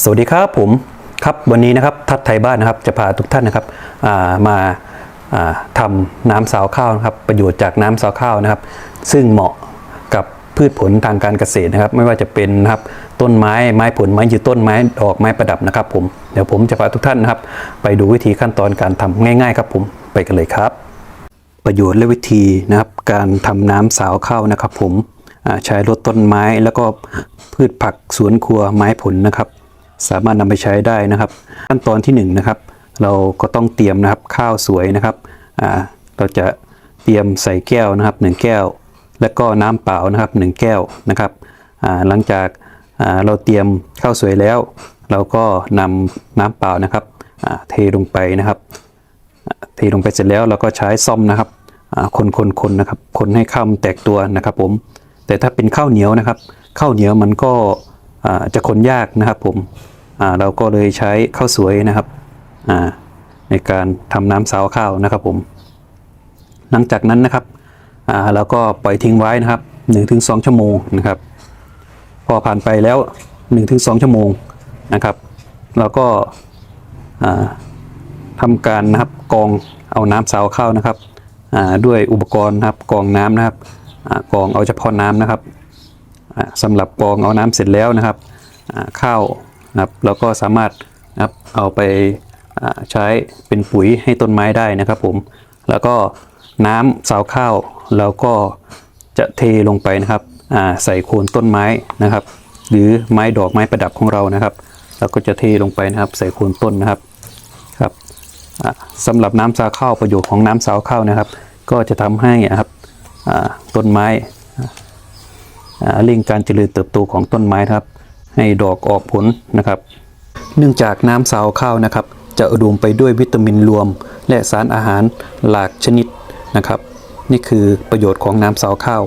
สวัสดีครับผมครับวันนี้นะครับทัดไทยบ้านนะครับจะพาทุกท่านนะครับามาาทำน้ำสาวข้าวนะครับประโยชน์จากน้ำสาวข้าวนะครับ ซึ่งเหมาะกับพืชผลทางการเกษตรนะครับ ไม่ว่าจะเป็นนะครับต้นไม้ไม้ผลไม้ยืนต้นไม้ดอกไม้ประดับนะครับ ผมเดี๋ยวผมจะพาทุกท่านนะครับ ไปดูวิธีขั้นตอนการทำง่ายๆครับผมไปกันเลยครับ ประโยชน์และวิธีนะครับการทำน้ำสาวข้าวนะครับ ผมใช้ลดต้นไม้แล้วก็พืชผักสวนครัวไม้ผลนะครับ สามารถนำไปใช้ได้นะครับ ขั้นตอนที่1นงนะครับ เราก็ต้องเตรียมนะครับข้าวสวยนะครับเราจะเตรียมใส่แก้วนะครับ 1 แก้ว แล้วก็น้ำเปล่านะครับ 1 แก้วนะครับหลังจากาเราเตรียมข้าวสวยแล้ว เราก็นำน้ำเปล่านะครับเทลงไปนะครับ เทลงไปเสร็จแล้วเราก็ใช้ซ่อมนะครับคนคนคนนะครับ คนให้ข้าวมันแตกตัวนะครับผม แต่ถ้าเป็นข้าวเหนียวนะครับ ข้าวเหนียวมันก็จะคนยากนะครับผม เราก็เลยใช้ข้าวสวยนะครับในการทำน้ำสาวข้าวนะครับผม หลังจากนั้นนะครับเราก็ปล่อยทิ้งไว้นะครับ 1-2 ชั่วโมงนะครับ พอผ่านไปแล้ว 1-2 ชั่วโมงนะครับ เราก็อ่าทำการนะครับกรองเอาน้ำสาวข้าวนะครับด้วยอุปกรณ์นะครับกรองน้ำนะครับอกรองเอาเฉพาะน้ำนะครับอ่าสำหรับกรองเอาน้ำเสร็จแล้วนะครับข้าว นะครับเราก็สามารถนะครับเอาไปใช้เป็นปุ๋ยให้ต้นไม้ได้นะครับผมแล้วก็น้ำสาวข้าวเราก็จะเทลงไปนะครับใส่โคนต้นไม้นะครับ หรือไม้ดอกไม้ประดับของเรานะครับเราก็จะเทลงไปนะครับ ใส่โคนต้นนะครับครับสำหรับน้ำสาวข้าวประโยชน์ของน้ำสาวข้าวนะครับ ก็จะทำให้นะครับต้นไม้เร่งการเจริญเติบโตของต้นไม้ครับ ให้ดอกออกผลนะครับ เนื่องจากน้ำสาวข้าวนะครับ จะอุดมไปด้วยวิตามินรวม และสารอาหารหลากชนิดนะครับ นี่คือประโยชน์ของน้ำสาวข้าว